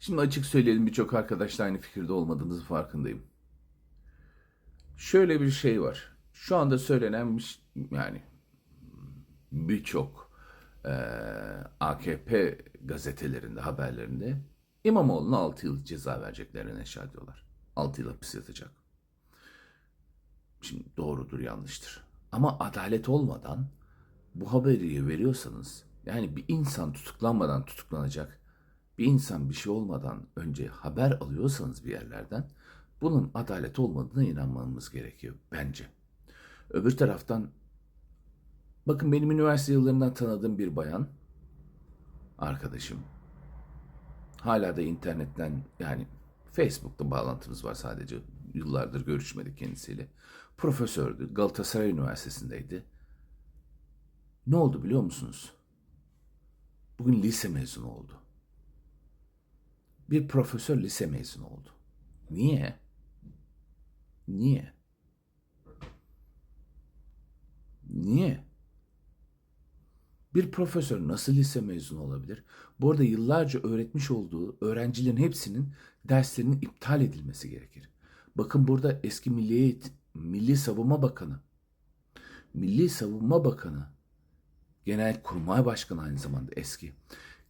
Şimdi açık söyleyelim birçok arkadaşla aynı fikirde olmadığınızı farkındayım. Şöyle bir şey var. Şu anda söylenen yani birçok eee, AKP gazetelerinde, haberlerinde İmamoğlu'na 6 yıl ceza vereceklerini neşa ediyorlar. 6 yıl hapis yatacak. Şimdi doğrudur, yanlıştır. Ama adalet olmadan bu haberi veriyorsanız yani bir insan tutuklanmadan tutuklanacak bir insan bir şey olmadan önce haber alıyorsanız bir yerlerden bunun adalet olmadığına inanmamız gerekiyor bence. Öbür taraftan bakın benim üniversite yıllarından tanıdığım bir bayan arkadaşım hala da internetten yani Facebook'ta bağlantımız var sadece yıllardır görüşmedik kendisiyle. Profesördü. Galatasaray Üniversitesi'ndeydi. Ne oldu biliyor musunuz? Bugün lise mezunu oldu. Bir profesör lise mezunu oldu. Niye? Niye? Niye? Bir profesör nasıl lise mezunu olabilir? Bu arada yıllarca öğretmiş olduğu öğrencilerin hepsinin derslerinin iptal edilmesi gerekir. Bakın burada eski Milli, Milli Savunma Bakanı, Milli Savunma Bakanı, Genel Kurmay Başkanı aynı zamanda eski.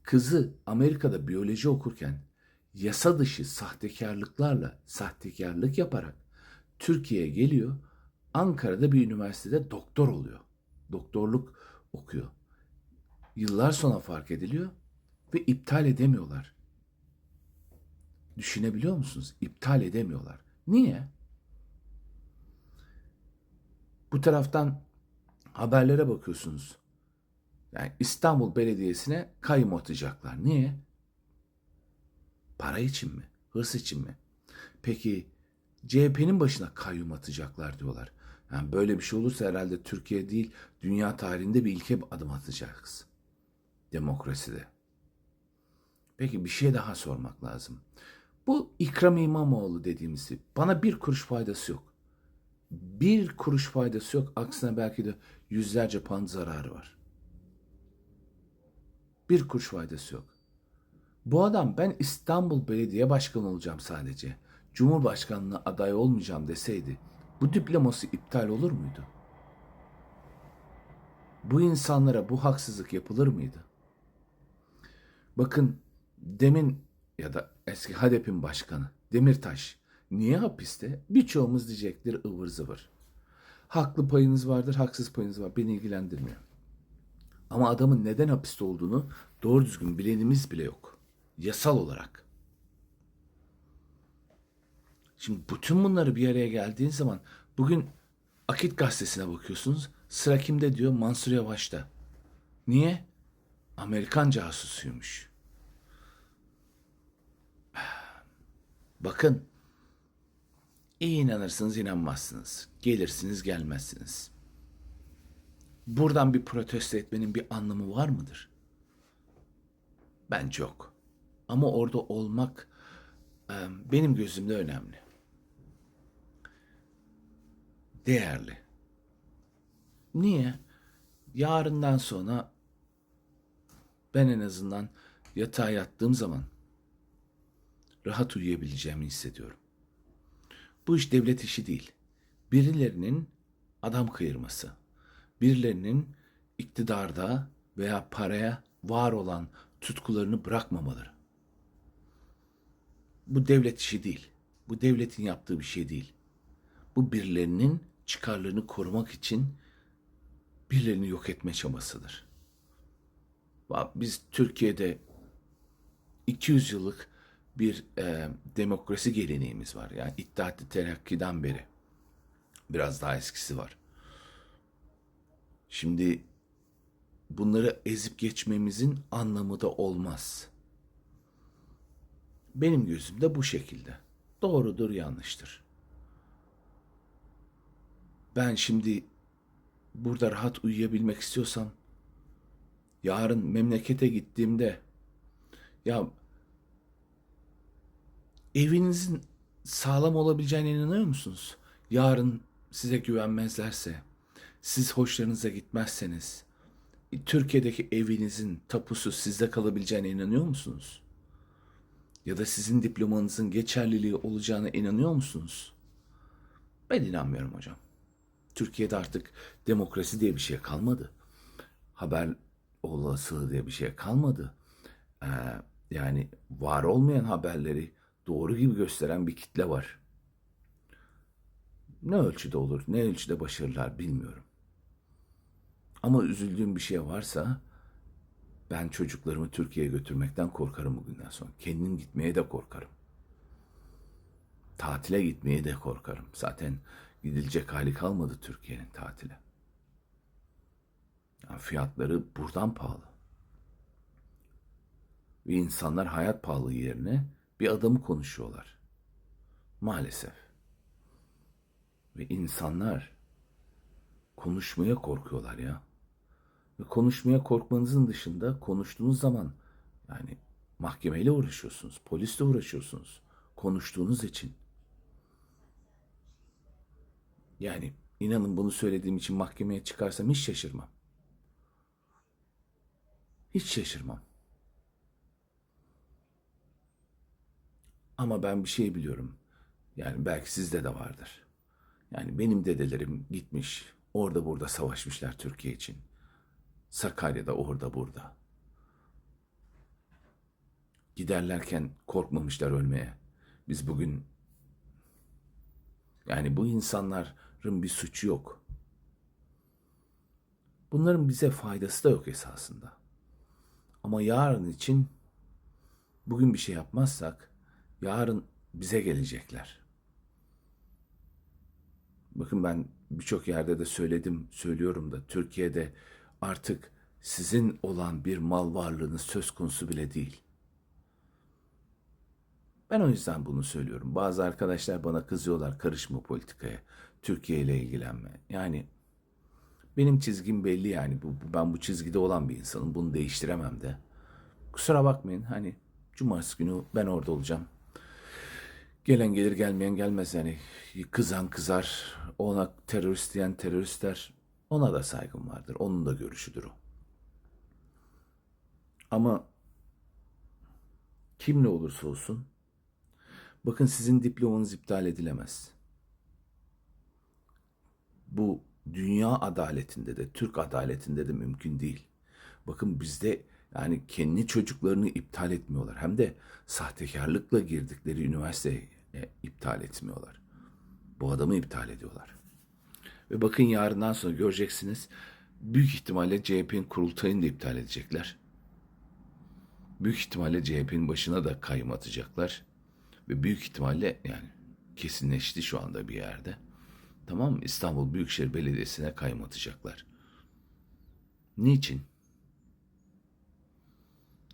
Kızı Amerika'da biyoloji okurken yasa dışı sahtekarlıklarla sahtekarlık yaparak Türkiye'ye geliyor. Ankara'da bir üniversitede doktor oluyor. Doktorluk okuyor. Yıllar sonra fark ediliyor ve iptal edemiyorlar. Düşünebiliyor musunuz? İptal edemiyorlar. Niye? Bu taraftan haberlere bakıyorsunuz. Yani İstanbul Belediyesi'ne kayyum atacaklar. Niye? Para için mi? Hırs için mi? Peki CHP'nin başına kayyum atacaklar diyorlar. Yani böyle bir şey olursa herhalde Türkiye değil dünya tarihinde bir ilke adım atacağız. Demokraside. Peki bir şey daha sormak lazım. Bu İkram İmamoğlu dediğimiz bana bir kuruş faydası yok. Bir kuruş faydası yok. Aksine belki de yüzlerce pound zararı var. Bir kuruş faydası yok. Bu adam ben İstanbul Belediye Başkanı olacağım sadece. Cumhurbaşkanlığına aday olmayacağım deseydi bu diploması iptal olur muydu? Bu insanlara bu haksızlık yapılır mıydı? Bakın demin ya da eski HDP'in başkanı Demirtaş niye hapiste? Birçoğumuz diyecektir ıvır zıvır. Haklı payınız vardır, haksız payınız var. Beni ilgilendirmiyor. Ama adamın neden hapiste olduğunu doğru düzgün bilenimiz bile yok. Yasal olarak. Şimdi bütün bunları bir araya geldiğin zaman bugün Akit gazetesine bakıyorsunuz. Sıra kimde diyor? Mansur Yavaş'ta. Niye? Amerikan casusuymuş. Bakın. iyi inanırsınız inanmazsınız. Gelirsiniz gelmezsiniz. Buradan bir protesto etmenin bir anlamı var mıdır? Bence yok. Ama orada olmak benim gözümde önemli. Değerli. Niye? Yarından sonra ben en azından yatağa yattığım zaman rahat uyuyabileceğimi hissediyorum. Bu iş devlet işi değil. Birilerinin adam kıyırması, birilerinin iktidarda veya paraya var olan tutkularını bırakmamaları. Bu devlet işi değil. Bu devletin yaptığı bir şey değil. Bu birilerinin çıkarlarını korumak için birilerini yok etme çabasıdır. Ba- Biz Türkiye'de 200 yıllık bir e, demokrasi geleneğimiz var. Yani İttihat-ı Terakki'den beri. Biraz daha eskisi var. Şimdi bunları ezip geçmemizin anlamı da olmaz. Benim gözümde bu şekilde. Doğrudur, yanlıştır. Ben şimdi burada rahat uyuyabilmek istiyorsam yarın memlekete gittiğimde ya evinizin sağlam olabileceğine inanıyor musunuz? Yarın size güvenmezlerse, siz hoşlarınıza gitmezseniz, Türkiye'deki evinizin tapusu sizde kalabileceğine inanıyor musunuz? Ya da sizin diplomanızın geçerliliği olacağına inanıyor musunuz? Ben inanmıyorum hocam. Türkiye'de artık demokrasi diye bir şey kalmadı. Haber olasılığı diye bir şey kalmadı. Ee, yani var olmayan haberleri doğru gibi gösteren bir kitle var. Ne ölçüde olur, ne ölçüde başarılar bilmiyorum. Ama üzüldüğüm bir şey varsa ben çocuklarımı Türkiye'ye götürmekten korkarım bugünden sonra. Kendim gitmeye de korkarım. Tatile gitmeye de korkarım. Zaten gidilecek hali kalmadı Türkiye'nin tatile. Yani fiyatları buradan pahalı. Ve insanlar hayat pahalı yerine bir adamı konuşuyorlar. Maalesef. Ve insanlar konuşmaya korkuyorlar ya. Konuşmaya korkmanızın dışında konuştuğunuz zaman yani mahkemeyle uğraşıyorsunuz, polisle uğraşıyorsunuz konuştuğunuz için. Yani inanın bunu söylediğim için mahkemeye çıkarsam hiç şaşırmam. Hiç şaşırmam. Ama ben bir şey biliyorum. Yani belki sizde de vardır. Yani benim dedelerim gitmiş, orada burada savaşmışlar Türkiye için. Sakarya'da orada burada. Giderlerken korkmamışlar ölmeye. Biz bugün yani bu insanların bir suçu yok. Bunların bize faydası da yok esasında. Ama yarın için bugün bir şey yapmazsak yarın bize gelecekler. Bakın ben birçok yerde de söyledim, söylüyorum da Türkiye'de artık sizin olan bir mal varlığınız söz konusu bile değil. Ben o yüzden bunu söylüyorum. Bazı arkadaşlar bana kızıyorlar karışma politikaya, Türkiye ile ilgilenme. Yani benim çizgim belli yani. Bu, ben bu çizgide olan bir insanım. Bunu değiştiremem de. Kusura bakmayın hani cumartesi günü ben orada olacağım. Gelen gelir gelmeyen gelmez yani. Kızan kızar. Ona terörist diyen teröristler. Ona da saygım vardır. Onun da görüşüdür o. Ama kim ne olursa olsun bakın sizin diplomanız iptal edilemez. Bu dünya adaletinde de Türk adaletinde de mümkün değil. Bakın bizde yani kendi çocuklarını iptal etmiyorlar. Hem de sahtekarlıkla girdikleri üniversiteye iptal etmiyorlar. Bu adamı iptal ediyorlar. Ve bakın yarından sonra göreceksiniz büyük ihtimalle CHP'nin kurultayını da iptal edecekler. Büyük ihtimalle CHP'nin başına da kayyum atacaklar. Ve büyük ihtimalle yani kesinleşti şu anda bir yerde. Tamam mı? İstanbul Büyükşehir Belediyesi'ne kayyum atacaklar. Niçin?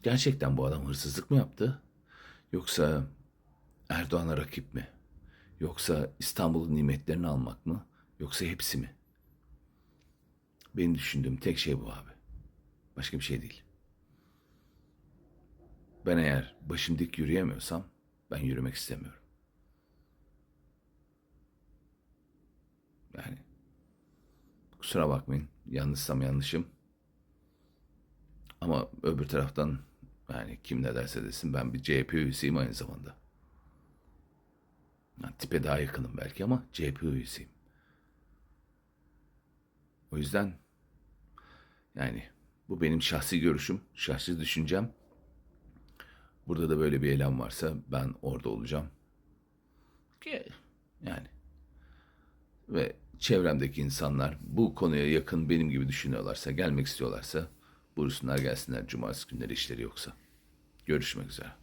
Gerçekten bu adam hırsızlık mı yaptı? Yoksa Erdoğan'a rakip mi? Yoksa İstanbul'un nimetlerini almak mı? Yoksa hepsi mi? Benim düşündüğüm tek şey bu abi. Başka bir şey değil. Ben eğer başım dik yürüyemiyorsam ben yürümek istemiyorum. Yani kusura bakmayın. Yanlışsam yanlışım. Ama öbür taraftan yani kim ne derse desin ben bir CHP üyesiyim aynı zamanda. Yani tipe daha yakınım belki ama CHP üyesiyim. O yüzden yani bu benim şahsi görüşüm, şahsi düşüncem. Burada da böyle bir eylem varsa ben orada olacağım. Ki yani ve çevremdeki insanlar bu konuya yakın benim gibi düşünüyorlarsa, gelmek istiyorlarsa buyursunlar gelsinler cumartesi günleri işleri yoksa. Görüşmek üzere.